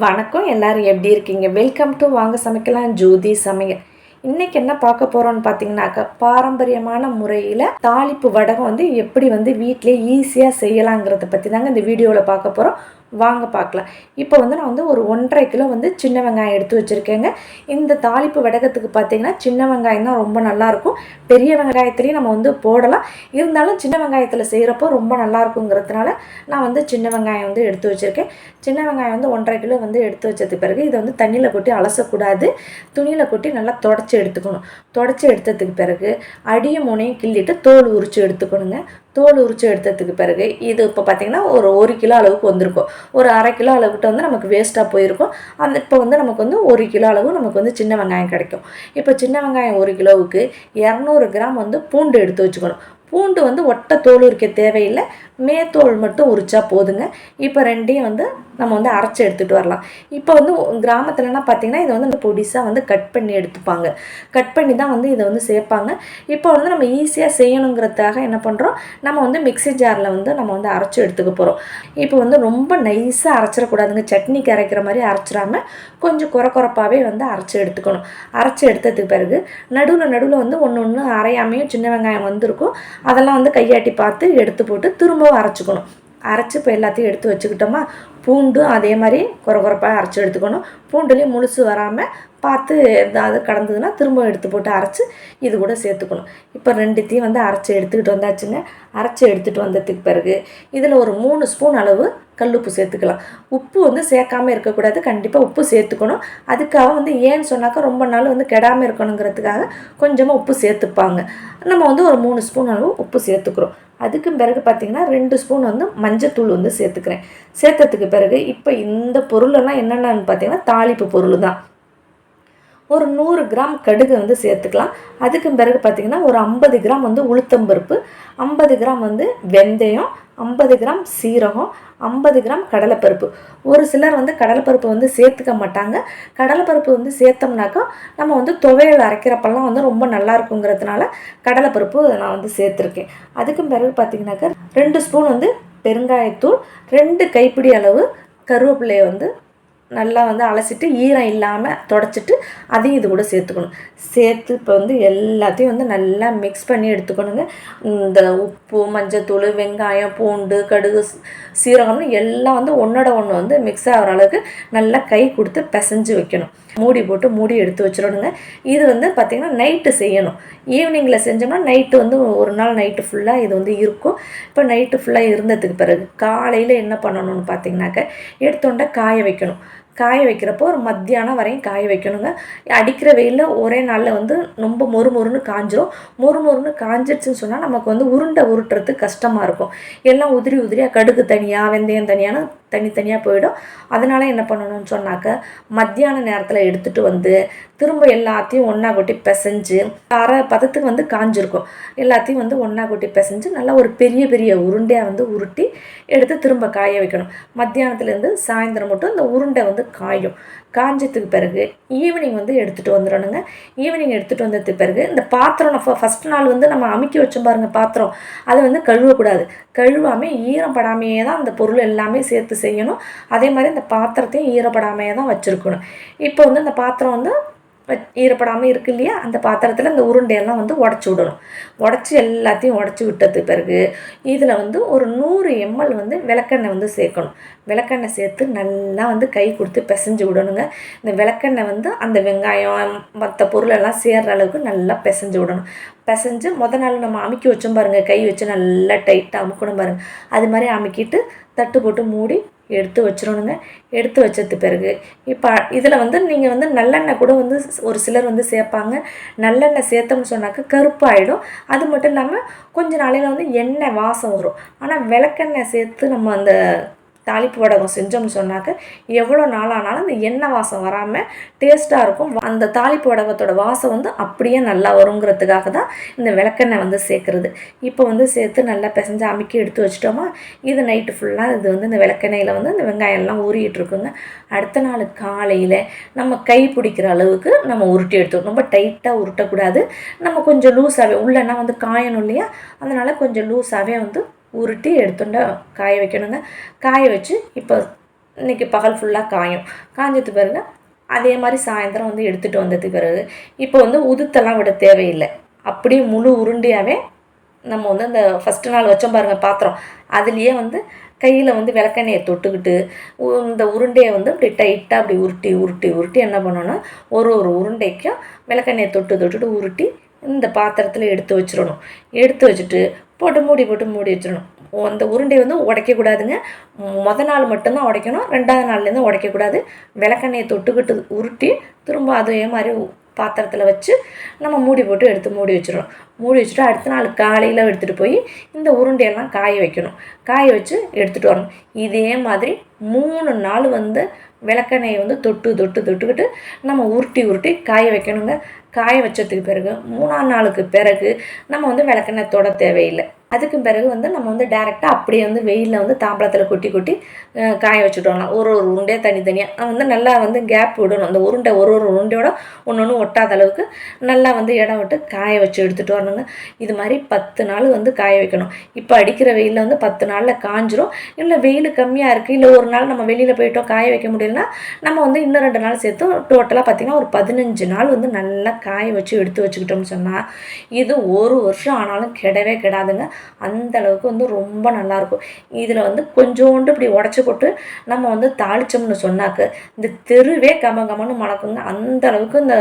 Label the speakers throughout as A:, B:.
A: வணக்கம் எல்லாரும் எப்படி இருக்கீங்க? வெல்கம் டு வாங்க சமைக்கலாம் ஜோதி சமையல். இன்றைக்கி என்ன பார்க்க போகிறோம்னு பார்த்தீங்கன்னாக்கா பாரம்பரியமான முறையில் தாளிப்பு வடகம் வந்து எப்படி வந்து வீட்டிலே ஈஸியாக செய்யலாங்கிறத பற்றி தாங்க இந்த வீடியோவில் பார்க்க போகிறோம் வாங்க பார்க்கலாம். இப்போ வந்து நான் வந்து ஒரு ஒன்றரை கிலோ வந்து சின்ன வெங்காயம் எடுத்து வச்சுருக்கேங்க. இந்த தாளிப்பு வடகத்துக்கு பார்த்தீங்கன்னா சின்ன வெங்காயம் தான் ரொம்ப நல்லாயிருக்கும் பெரிய வெங்காயத்துலேயும் நம்ம வந்து போடலாம். இருந்தாலும் சின்ன வெங்காயத்தில் செய்கிறப்போ ரொம்ப நல்லா இருக்குங்கிறதுனால நான் வந்து சின்ன வெங்காயம் வந்து எடுத்து வச்சுருக்கேன். சின்ன வெங்காயம் வந்து ஒன்றரை கிலோ வந்து எடுத்து வச்சதுக்கு பிறகு இதை வந்து தண்ணியில் கொட்டி அலசக்கூடாது. துணியில் கொட்டி நல்லா தொடச்சி எடுத்துக்கணும். தொடச்சி எடுத்ததுக்கு பிறகு அடியும் முனையும் கிள்ளிட்டு தோல் உரித்து எடுத்துக்கணுங்க. தோல் உரித்து எடுத்ததுக்கு பிறகு இது இப்போ பார்த்திங்கன்னா ஒரு ஒரு கிலோ அளவுக்கு வந்திருக்கும். ஒரு அரை கிலோ அளவுக்கிட்ட வந்து நமக்கு வேஸ்ட்டாக போயிருக்கும். அந்த இப்போ வந்து நமக்கு வந்து ஒரு கிலோ அளவு நமக்கு வந்து சின்ன வெங்காயம் கிடைக்கும். இப்போ சின்ன வெங்காயம் ஒரு கிலோவுக்கு இரநூறு கிராம் வந்து பூண்டு எடுத்து வச்சுக்கணும். பூண்டு வந்து ஒட்டை தோல் உரிக்க தேவையில்லை. மேத்தோல் மட்டும் உரிச்சா போதுங்க. இப்போ ரெண்டையும் வந்து நம்ம வந்து அரைச்சி எடுத்துகிட்டு வரலாம். இப்போ வந்து கிராமத்துலலாம் பார்த்தீங்கன்னா இதை வந்து அந்த பொடிசாக வந்து கட் பண்ணி எடுத்துப்பாங்க. கட் பண்ணி தான் வந்து இதை வந்து சேர்ப்பாங்க. இப்போ வந்து நம்ம ஈஸியாக செய்யணுங்கிறதுக்காக என்ன பண்ணுறோம் நம்ம வந்து மிக்ஸி ஜாரில் வந்து நம்ம வந்து அரைச்சி எடுத்துக்க போகிறோம் இப்போ வந்து ரொம்ப நைஸாக அரைச்சிடக்கூடாதுங்க. சட்னிக்கு அரைக்கிற மாதிரி அரைச்சிடாம கொஞ்சம் குறை குறைப்பாகவே வந்து அரைச்சி எடுத்துக்கணும். அரைச்சி எடுத்ததுக்கு பிறகு நடுவில் நடுவில் வந்து ஒன்று ஒன்று அரையாமையும் சின்ன வெங்காயம் வந்திருக்கும். அதெல்லாம் வந்து கையாட்டி பார்த்து எடுத்து போட்டு திரும்பவும் அரைச்சிக்கணும். அரைச்சி இப்போ எல்லாத்தையும் எடுத்து வச்சுக்கிட்டோமா பூண்டும் அதே மாதிரி குறை குறைப்பாக அரைச்சி எடுத்துக்கணும். பூண்டுலேயும் முழுசு வராமல் பார்த்து எதாவது கடந்ததுன்னா திரும்ப எடுத்து போட்டு அரைச்சி இது கூட சேர்த்துக்கணும். இப்போ ரெண்டுத்தையும் வந்து அரைச்சி எடுத்துக்கிட்டு வந்தாச்சுங்க. அரைச்சி எடுத்துகிட்டு வந்ததுக்கு பிறகு இதில் ஒரு மூணு ஸ்பூன் அளவு கல்லுப்பு சேர்த்துக்கலாம். உப்பு வந்து சேர்க்காம இருக்கக்கூடாது. கண்டிப்பாக உப்பு சேர்த்துக்கணும். அதுக்காக வந்து ஏன்னு சொன்னாக்கா ரொம்ப நாள் வந்து கெடாமல் இருக்கணுங்கிறதுக்காக கொஞ்சமாக உப்பு சேர்த்துப்பாங்க. நம்ம வந்து ஒரு மூணு ஸ்பூன் அளவு உப்பு சேர்த்துக்கிறோம். அதுக்கு பிறகு பார்த்திங்கன்னா ரெண்டு ஸ்பூன் வந்து மஞ்சத்தூள் வந்து சேர்த்துக்கிறேன். சேர்த்ததுக்கு பிறகு இப்போ இந்த பொருளெல்லாம் என்னென்னு பார்த்திங்கன்னா தாளிப்பு பொருள் தான். ஒரு நூறு கிராம் கடுகு வந்து சேர்த்துக்கலாம். அதுக்கு பிறகு பார்த்திங்கன்னா ஒரு ஐம்பது கிராம் வந்து உளுத்தம்பருப்பு ஐம்பது கிராம் வந்து வெந்தயம் ஐம்பது கிராம் சீரகம் ஐம்பது கிராம் கடலைப்பருப்பு. ஒரு சிலர் வந்து கடலைப்பருப்பு வந்து சேர்த்துக்க மாட்டாங்க. கடலைப்பருப்பு வந்து சேர்த்தோம்னாக்கா நம்ம வந்து துவையல் அரைக்கிறப்பெல்லாம் வந்து ரொம்ப நல்லா இருக்குங்கிறதுனால கடலைப்பருப்பு நான் வந்து சேர்த்துருக்கேன். அதுக்கும் பிறகு பார்த்திங்கனாக்கா ரெண்டு ஸ்பூன் வந்து பெருங்காயத்தூள் ரெண்டு கைப்பிடி அளவு கருவேப்பிலையை வந்து நல்லா வந்து அலசிட்டு ஈரம் இல்லாமல் தொடச்சிட்டு அதையும் இது கூட சேர்த்துக்கணும். சேர்த்து இப்போ வந்து எல்லாத்தையும் வந்து நல்லா மிக்ஸ் பண்ணி எடுத்துக்கணுங்க. இந்த உப்பு மஞ்சத்தூள் வெங்காயம் பூண்டு கடுகு சீரகம்னு எல்லாம் வந்து ஒன்றோட ஒன்று வந்து மிக்ஸ் ஆகிற அளவுக்கு நல்லா கை கொடுத்து பிசைஞ்சு வைக்கணும். மூடி போட்டு மூடி எடுத்து வச்சிடணுங்க. இது வந்து பார்த்திங்கன்னா நைட்டு செய்யணும். ஈவினிங்கில் செஞ்சோம்னா நைட்டு வந்து ஒரு நாள் நைட்டு ஃபுல்லாக இது வந்து இருக்கும். இப்போ நைட்டு ஃபுல்லாக இருந்ததுக்கு பிறகு காலையில் என்ன பண்ணணும்னு பார்த்தீங்கன்னாக்க எடுத்தோண்ட காய வைக்கணும். காய வைக்கிறப்போ ஒரு மத்தியானம் வரையும் காய வைக்கணுங்க. அடிக்கிற வெயிலில் ஒரே நாளில் வந்து ரொம்ப மொறு மொறுன்னு காஞ்சிரும். மொறு மொறுன்னு காஞ்சிடுச்சுன்னு சொன்னால் நமக்கு வந்து உருண்டை உருட்டுறதுக்கு கஷ்டமாக இருக்கும். எல்லாம் உதிரி உதிரியாக கடுகு தனியாக வெந்தயம் தனியான தனித்தனியாக போயிடும். அதனால் என்ன பண்ணணும்னு சொன்னாக்க மத்தியான நேரத்தில் எடுத்துகிட்டு வந்து திரும்ப எல்லாத்தையும் ஒன்றா கொட்டி பிசைஞ்சு அரை பதத்துக்கு வந்து காஞ்சிருக்கும். எல்லாத்தையும் வந்து ஒன்றா கொட்டி பிசைஞ்சு நல்லா ஒரு பெரிய பெரிய உருண்டையாக வந்து உருட்டி எடுத்து திரும்ப காய வைக்கணும். மத்தியானத்துலேருந்து சாயந்தரம் மட்டும் இந்த உருண்டை வந்து காயும். காஞ்சதுக்கு பிறகு ஈவினிங் வந்து எடுத்துகிட்டு வந்துடணுங்க. ஈவினிங் எடுத்துகிட்டு வந்ததுக்கு பிறகு இந்த பாத்திரம் நம்ம ஃபஸ்ட் நாள் வந்து நம்ம அமுக்கி வச்சோம் பாருங்கள் பாத்திரம். அதை வந்து கழுவக்கூடாது. கழுவாமல் ஈரம் படாமையே தான் அந்த பொருள் எல்லாமே சேர்த்து செய்யணும். அதே மாதிரி இந்த பாத்திரத்தையும் ஈரப்படாமையே தான் வச்சுருக்கணும். இப்போ வந்து இந்த பாத்திரம் வந்து ஈரப்படாமல் இருக்கு இல்லையா? அந்த பாத்திரத்தில் இந்த உருண்டையெல்லாம் வந்து உடச்சி விடணும். உடச்சி எல்லாத்தையும் உடச்சி விட்டது பிறகு இதில் வந்து ஒரு நூறு எம்எல் வந்து விளக்கெண்ணெய் வந்து சேர்க்கணும். விளக்கெண்ணெய் சேர்த்து நல்லா வந்து கை கொடுத்து பிசைஞ்சு விடணுங்க. இந்த விளக்கெண்ணெய் வந்து அந்த வெங்காயம் மற்ற பொருளெல்லாம் சேர்கிற அளவுக்கு நல்லா பிசைஞ்சு விடணும். பிசைஞ்சு முத நாள் நம்ம அமுக்கி வச்சோம் பாருங்கள் கை வச்சு நல்லா டைட்டாக அமுக்கணும் பாருங்கள் அது மாதிரி அமுக்கிட்டு தட்டு போட்டு மூடி எடுத்து வச்சிடணுங்க எடுத்து வச்சது பிறகு இப்போ இதில் வந்து நீங்கள் வந்து நல்லெண்ணெய் கூட வந்து ஒரு சிலர் வந்து சேர்ப்பாங்க. நல்லெண்ணெய் சேர்த்தோம்னு சொன்னாக்க கருப்பாயிடும் அது மட்டும் இல்லாமல் கொஞ்ச நாளையில் வந்து எண்ணெய் வாசம் வரும். ஆனால் விளக்கெண்ணெய் சேர்த்து நம்ம அந்த தாளிப்பு வடகம் செஞ்சோம்னு சொன்னாக்க எவ்வளோ நாளானாலும் அந்த எண்ணெய் வாசம் வராமல் டேஸ்ட்டாக இருக்கும். அந்த தாளிப்பு வடகத்தோட வாசம் வந்து அப்படியே நல்லா வருங்கிறதுக்காக தான் இந்த விளக்கெண்ணெய் வந்து சேர்க்குறது. இப்போ வந்து சேர்த்து நல்லா பிசைஞ்சு அமுக்கி எடுத்து வச்சிட்டோமா இது நைட்டு ஃபுல்லாக இது வந்து இந்த விளக்கெண்ணெயில் வந்து இந்த வெங்காயம்லாம் ஊறிட்டு அடுத்த நாள் காலையில் நம்ம கை பிடிக்கிற அளவுக்கு நம்ம உருட்டி எடுத்துக்கணும். ரொம்ப டைட்டாக உருட்டக்கூடாது. நம்ம கொஞ்சம் லூஸாகவே உள்ளனா வந்து காயணும் இல்லையா? அதனால் கொஞ்சம் லூஸாகவே வந்து உருட்டி எடுத்துட்டு காய வைக்கணுங்க. காய வச்சு இப்போ இன்றைக்கி பகல் ஃபுல்லாக காயும். காஞ்சது பிறகு அதே மாதிரி சாயந்தரம் வந்து எடுத்துகிட்டு வந்தது பிறகு இப்போ வந்து உதுத்தெல்லாம் விட தேவையில்லை. அப்படியே முழு உருண்டையாகவே நம்ம வந்து அந்த ஃபஸ்ட்டு நாள் வச்சோம் பாருங்கள் பாத்திரம். அதுலேயே வந்து கையில் வந்து விளக்கெண்ணெயை தொட்டுக்கிட்டு உ- இந்த உருண்டையை வந்து அப்படி டைட்டாக அப்படி உருட்டி உருட்டி உருட்டி என்ன பண்ணோன்னா ஒரு ஒரு உருண்டைக்கும் விளக்கெண்ணெயை தொட்டு தொட்டுட்டு உருட்டி இந்த பாத்திரத்தில் எடுத்து வச்சிடணும். எடுத்து வச்சுட்டு போட்டு மூடி போட்டு மூடி வச்சிடணும். அந்த உருண்டை வந்து உடைக்கக்கூடாதுங்க. மொதல் நாள் மட்டும்தான் உடைக்கணும். ரெண்டாவது நாள்லேருந்து உடைக்கக்கூடாது. விளக்கெண்ணெயை தொட்டுக்கிட்டு உருட்டி திரும்ப அதே மாதிரி பாத்திரத்தில் வச்சு நம்ம மூடி போட்டு எடுத்து மூடி வச்சிடணும். மூடி வச்சுட்டு அடுத்த நாள் காலையில் எடுத்துகிட்டு போய் இந்த உருண்டையெல்லாம் காய வைக்கணும். காய வச்சு எடுத்துகிட்டு வரணும். இதே மாதிரி மூணு நாள் வந்து விளக்கெண்ணெயை வந்து தொட்டு தொட்டு தொட்டுக்கிட்டு நம்ம உருட்டி உருட்டி காய வைக்கணுங்க. காய வச்சதுக்கு பிறகு மூணாம் நாளுக்கு பிறகு நம்ம வந்து விளக்கெண்ணெய் தொட தேவையில்லை. அதுக்கு பிறகு வந்து நம்ம வந்து டேரெக்டாக அப்படியே வந்து வெயிலில் வந்து தாம்பளத்தில் கொட்டி கொட்டி காய வச்சுட்டோம்லாம் ஒரு ஒரு உருண்டையாக தனித்தனியாக வந்து நல்லா வந்து கேப் விடணும். அந்த உருண்டை ஒரு ஒரு உருண்டையோட ஒன்று ஒன்று ஒட்டாத அளவுக்கு நல்லா வந்து இடம் விட்டு காய வச்சு எடுத்துகிட்டு வரணுங்க. இது மாதிரி பத்து நாள் வந்து காய வைக்கணும். இப்போ அடிக்கிற வெயிலில் வந்து பத்து நாளில் காஞ்சிரும். இல்லை வெயில் கம்மியாக இருக்குது இல்லை ஒரு நாள் நம்ம வெளியில் போயிட்டோம் காய வைக்க முடியலன்னா நம்ம வந்து இன்னும் ரெண்டு நாள் சேர்த்து டோட்டலாக பார்த்திங்கன்னா ஒரு பதினஞ்சு நாள் வந்து நல்லா காய வச்சு எடுத்து வச்சுக்கிட்டோம்னு சொன்னால் இது ஒரு வருஷம் ஆனாலும் கெடவே கிடாதுங்க. அந்த அளவுக்கு வந்து ரொம்ப நல்லாயிருக்கும் இதில் வந்து கொஞ்சோண்டு இப்படி உடச்சி போட்டு நம்ம வந்து தாளித்தோம்னு சொன்னாக்க இந்த தெருவே கம கமன்னு மணக்குங்க. அந்த அளவுக்கு இந்த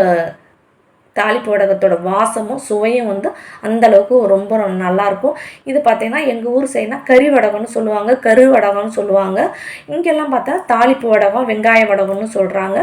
A: தாளிப்பு வடகத்தோட வாசமும் சுவையும் வந்து அந்த அளவுக்கு ரொம்ப நல்லாயிருக்கும் இது பார்த்திங்கன்னா எங்கள் ஊர் சைடுனா கறி வடகம்னு சொல்லுவாங்க கரு வடகம்னு சொல்லுவாங்க. இங்கெல்லாம் பார்த்தா தாளிப்பு வடகம் வெங்காய வடகம்னு சொல்கிறாங்க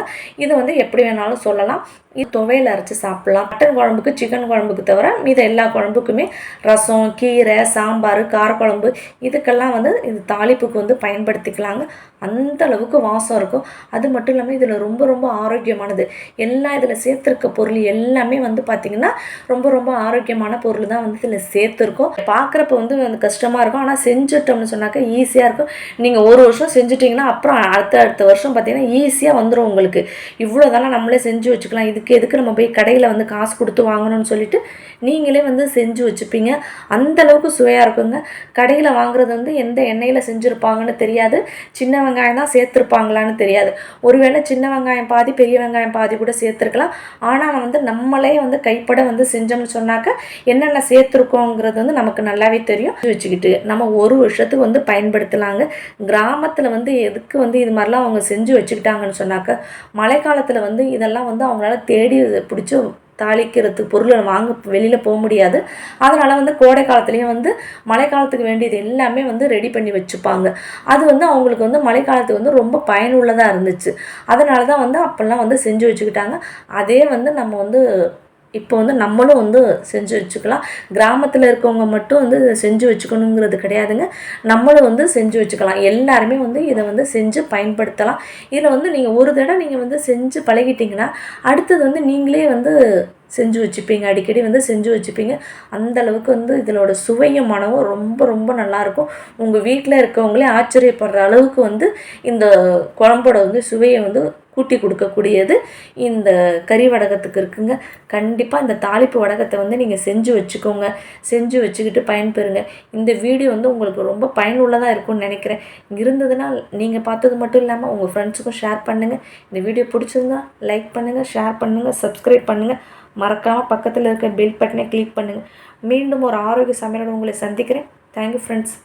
A: இது வந்து எப்படி வேணாலும் சொல்லலாம். இது துவையில் அரைச்சி சாப்பிட்லாம். மட்டன் குழம்புக்கு சிக்கன் குழம்புக்கு தவிர மீத எல்லா குழம்புக்குமே ரசம் கீரை சாம்பார் காரக்குழம்பு இதுக்கெல்லாம் வந்து இது தாளிப்புக்கு வந்து பயன்படுத்திக்கலாங்க. அந்த அளவுக்கு வாசம் இருக்கும். அது மட்டும் இல்லாமல் இதில் ரொம்ப ரொம்ப ஆரோக்கியமானது. எல்லா இதில் சேர்த்துருக்க பொருள் எல்லாமே வந்து பார்த்திங்கன்னா ரொம்ப ரொம்ப ஆரோக்கியமான பொருள் தான் வந்து இதில் சேர்த்துருக்கோம். பார்க்குறப்ப வந்து வந்து கஷ்டமாக இருக்கும். ஆனால் செஞ்சுட்டோம்னு சொன்னாக்க ஈஸியாக இருக்கும். நீங்கள் ஒரு வருஷம் செஞ்சுட்டிங்கன்னா அப்புறம் அடுத்த அடுத்த வருஷம் பார்த்தீங்கன்னா ஈஸியாக வந்துடும் உங்களுக்கு. இவ்வளோ தானே நம்மளே செஞ்சு வச்சுக்கலாம். இது இதுக்கு எதுக்கு நம்ம போய் கடையில் வந்து காசு கொடுத்து வாங்கணும்னு சொல்லிட்டு நீங்களே வந்து செஞ்சு வச்சுப்பீங்க. அந்த அளவுக்கு சுவையாக இருக்குங்க. கடையில் வாங்குறது வந்து எந்த எண்ணெயில் செஞ்சுருப்பாங்கன்னு தெரியாது. சின்ன வெங்காயம் தான் சேர்த்துருப்பாங்களான்னு தெரியாது. ஒருவேளை சின்ன வெங்காயம் பாதி பெரிய வெங்காயம் பாதி கூட சேர்த்துருக்கலாம். ஆனால் வந்து நம்மளே வந்து கைப்பட வந்து செஞ்சோம்னு சொன்னாக்க என்னென்ன சேர்த்துருக்கோங்கிறது வந்து நமக்கு நல்லாவே தெரியும். வச்சுக்கிட்டு நம்ம ஒரு வருஷத்துக்கு வந்து பயன்படுத்தலாங்க. கிராமத்தில் வந்து எதுக்கு வந்து இது மாதிரிலாம் அவங்க செஞ்சு வச்சுக்கிட்டாங்கன்னு சொன்னாக்க மழைக்காலத்தில் வந்து இதெல்லாம் வந்து அவங்களால தேடி பிடிச்சி தாளிக்கிறதுக்கு பொருளை வாங்க வெளியில் போக முடியாது. அதனால் வந்து கோடை காலத்துலேயும் வந்து மழை காலத்துக்கு வேண்டியது எல்லாமே வந்து ரெடி பண்ணி வச்சுப்பாங்க. அது வந்து அவங்களுக்கு வந்து மழை காலத்துக்கு வந்து ரொம்ப பயனுள்ளதாக இருந்துச்சு. அதனால தான் வந்து அப்போல்லாம் வந்து செஞ்சு வச்சுக்கிட்டாங்க. அதே வந்து நம்ம வந்து இப்போ வந்து நம்மளும் வந்து செஞ்சு வச்சுக்கலாம். கிராமத்தில் இருக்கவங்க மட்டும் வந்து இதை செஞ்சு வச்சுக்கணுங்கிறது கிடையாதுங்க. நம்மளும் வந்து செஞ்சு வச்சுக்கலாம். எல்லாருமே வந்து இதை வந்து செஞ்சு பயன்படுத்தலாம். இதில் வந்து நீங்கள் ஒரு தடவை நீங்கள் வந்து செஞ்சு பழகிட்டிங்கன்னா அடுத்தது வந்து நீங்களே வந்து செஞ்சு வச்சுப்பீங்க. அடிக்கடி வந்து செஞ்சு வச்சுப்பீங்க. அந்தளவுக்கு வந்து இதனோட சுவையும் மனமும் ரொம்ப ரொம்ப நல்லாயிருக்கும். உங்கள் வீட்டில் இருக்கவங்களே ஆச்சரியப்படுற அளவுக்கு வந்து இந்த குழம்போட வந்து சுவையை வந்து கூட்டி கொடுக்கக்கூடியது. இந்த கறி வடகத்துக்கு இருக்குங்க. கண்டிப்பாக இந்த தாளிப்பு வடகத்தை வந்து நீங்கள் செஞ்சு வச்சுக்கோங்க. செஞ்சு வச்சுக்கிட்டு பயன்பெறுங்க. இந்த வீடியோ வந்து உங்களுக்கு ரொம்ப பயனுள்ளதாக இருக்கும்னு நினைக்கிறேன். இருந்ததுன்னா நீங்கள் பார்த்தது மட்டும் இல்லாமல் உங்கள் ஃப்ரெண்ட்ஸுக்கும் ஷேர் பண்ணுங்கள் இந்த வீடியோ பிடிச்சிருந்தா லைக் பண்ணுங்கள் ஷேர் பண்ணுங்கள் சப்ஸ்கிரைப் பண்ணுங்கள் மறக்காமல் பக்கத்தில் இருக்க பெல் பட்டனை கிளிக் பண்ணுங்கள் மீண்டும் ஒரு ஆரோக்கிய சமையலோடு உங்களை சந்திக்கிறேன். Thank you friends